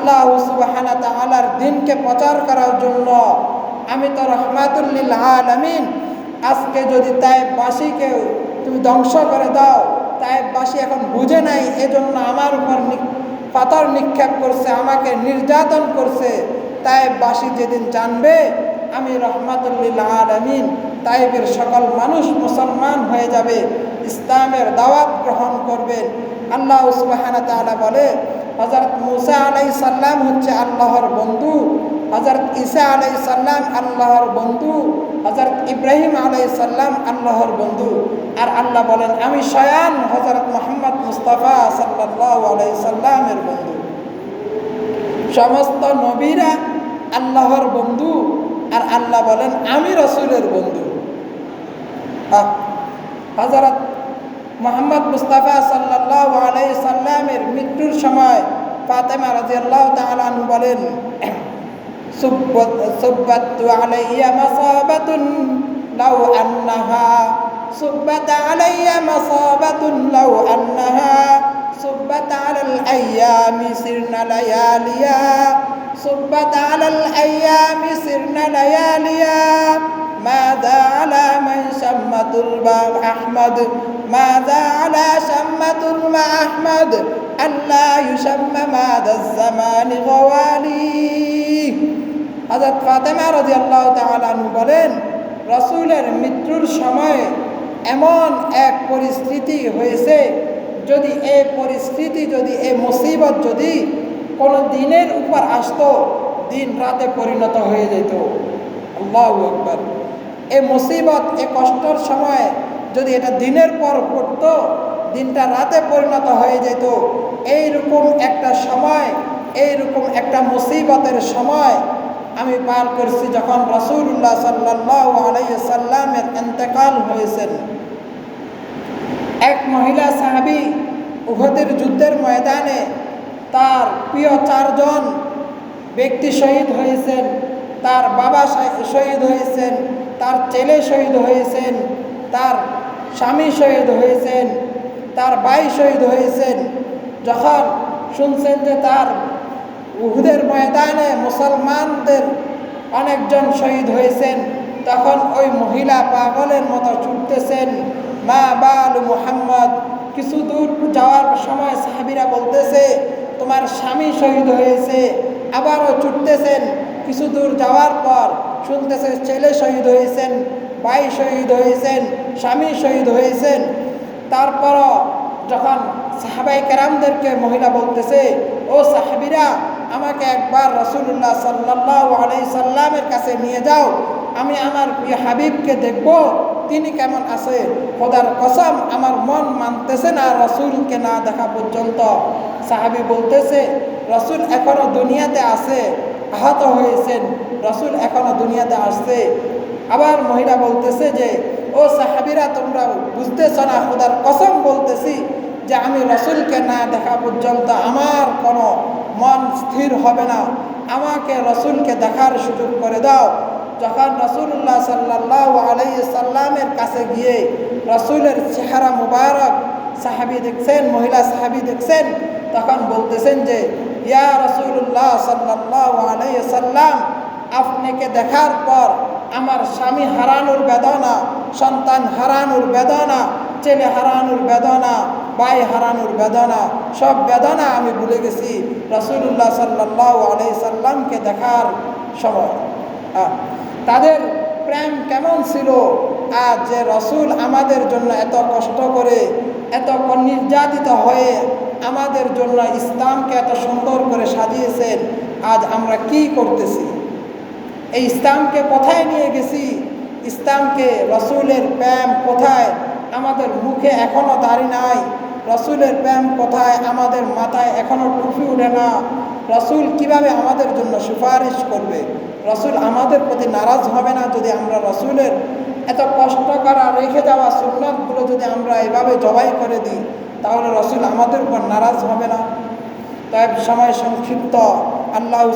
আল্লাহ সুবাহানা তালার দিনকে প্রচার করার জন্য আমি তো রহমাতুল্লিল আলমিন। আজকে যদি তাইবাসীকে তুমি ধ্বংস করে দাও তাইবাসী এখন বুঝে নাই, এজন্য আমার উপর পাথর নিক্ষেপ করছে, আমাকে নির্যাতন করছে। তাইবাসী যেদিন জানবে, আমি রহমাতুল্লিল আলমিন তাইবের সকল মানুষ মুসলমান হয়ে যাবে, ইসলামের দাওয়াত গ্রহণ করবেন আল্লাহ সুবাহানা তালা বলে হজরত মুসা আলাই সাল্লাম হচ্ছে আল্লাহর বন্ধু হজরত ঈসা আলাই সাল্লাম আল্লাহর বন্ধু হজরত ইব্রাহিম আলাই সাল্লাম আল্লাহর বন্ধু। আর আল্লাহ বলেন, আমি শয়ান হজরত মোহাম্মদ মুস্তফা সাল্লাহ আলাই সাল্লামের বন্ধু। সমস্ত নবীরা আল্লাহর বন্ধু, আর আল্লাহ বলেন, আমি রসুলের বন্ধু। হজরত মোহাম্মদ মুস্তাফা সাল্লাহ আলাই সাল্লামের মৃত্যুর সময় ফাতেমা রাজিয়াল্লাহ তালানু বলেন সুব্বাত আলাইয়া মাসাবাতুন লাউ আন্নাহা সুব্বাত আলাইয়া মাসাবাতুন লাউ আন্নাহা সুব্বাত আলাল আইয়ামি সিরনা লায়ালিয়া সুব্বাত আলাল আইয়ামি সিরনা লায়ালিয়া ماذا على من شمة الماء أحمد ماذا على شمة الماء أحمد ألا يشم ماذا الزمان غوالي হজরত ফাতেমা রাজি আল্লাহ তালু বলেন রসুলের মৃত্যুর সময় এমন এক পরিস্থিতি হয়েছে যদি এই পরিস্থিতি যদি এই মুসিবত যদি কোনো দিনের উপর আসতো দিন রাতে পরিণত হয়ে যেত আল্লাহ একবার এই মুসিবত এ কষ্টর সময় যদি এটা দিনের পর পড়ত দিনটা রাতে পরিণত হয়ে যেত, এইরকম একটা সময়, এইরকম একটা মুসিবতের সময় আমি পার করছি যখন রসুল্লাহ সাল্লাহ আলাইসাল্লামের এন্তেকাল হয়েছেন এক মহিলা সাহাবি উহদের যুদ্ধের ময়দানে তার প্রিয় চারজন ব্যক্তি শহীদ হয়েছেন, তার বাবা শহীদ হয়েছেন, তার ছেলে শহীদ হয়েছেন, তার স্বামী শহীদ হয়েছেন, তার ভাই শহীদ হয়েছেন, যখন শুনছেন যে তার উহুদের ময়দানে মুসলমানদের অনেকজন শহীদ হয়েছেন, তখন ওই মহিলা পাগলের মতো ছুটতেছেন, মা বাল মুহাম্মদ। কিছু দূর যাওয়ার সময় সাহাবিরা বলতেছে, তোমার স্বামী শহীদ হয়েছে। আবারও ছুটতেছেন, কিছু দূর যাওয়ার পর শুনতেছে ছেলে শহীদ হয়েছেন, ভাই শহীদ হয়েছেন স্বামী শহীদ হয়েছেন। তারপরও যখন সাহাবাই কেরামদেরকে মহিলা বলতেছে, ও সাহাবিরা, আমাকে একবার রসুল্লাহ সাল্লাহ আলাই সাল্লামের কাছে নিয়ে যাও। আমি আমার প্রিয় হাবিবকে দেখব, তিনি কেমন আছে। খোদার কসম, আমার মন মানতেছে না রসুলকে না দেখা পর্যন্ত। সাহাবি বলতেছে, রসুল এখনও দুনিয়াতে আছে, আহত হয়েছেন। রসুল এখনও দুনিয়াতে আসছে। আবার মহিলা বলতেছে যে ও সাহাবিরা, তোমরা বুঝতেছ না, খোদার কসম বলতেছি যে আমি রসুলকে না দেখা পর্যন্ত আমার কোনো মন স্থির হবে না। আমাকে রসুলকে দেখার সুযোগ করে দাও। যখন রসুল্লাহ সাল্লাহ আলাই কাছে গিয়ে রসুলের চেহারা মুবারক সাহাবি দেখছেন, মহিলা সাহাবি দেখছেন, তখন বলতেছেন যে, ইয়া রসুল্লাহ সাল্লাহ আলাই সাল্লাম, আপনাকে দেখার পর আমার স্বামী হারানোর বেদনা, সন্তান হারানোর বেদনা, ছেলে হারানোর বেদনা, ভাই হারানোর বেদনা, সব বেদনা আমি ভুলে গেছি। রসুল্লাহ সাল্লাহ আলাই সাল্লামকে দেখার সময়। তাদের প্রেম কেমন ছিল? আর যে রসুল আমাদের জন্য এত কষ্ট করে, এত নির্যাতিত হয়ে আমাদের জন্য ইসলামকে এত সুন্দর করে সাজিয়েছেন, আজ আমরা কি করতেছি? এই ইসলামকে কোথায় নিয়ে গেছি? ইসলামকে রসুলের প্রেম কোথায়? আমাদের মুখে এখনও দাড়ি নাই। রসুলের প্রেম কোথায়? আমাদের মাথায় এখনও টুপি উঠে না। রসুল কীভাবে আমাদের জন্য সুপারিশ করবে? রসুল আমাদের প্রতি নারাজ হবে না যদি আমরা রসুলের এত কষ্ট করা, রেখে যাওয়া সুন্নতগুলো যদি আমরা এভাবে জবাই করে দিই, তাহলে রসুল আমাদের উপর নারাজ হবে না। তাই সময় সংক্ষিপ্ত। আল্লাহ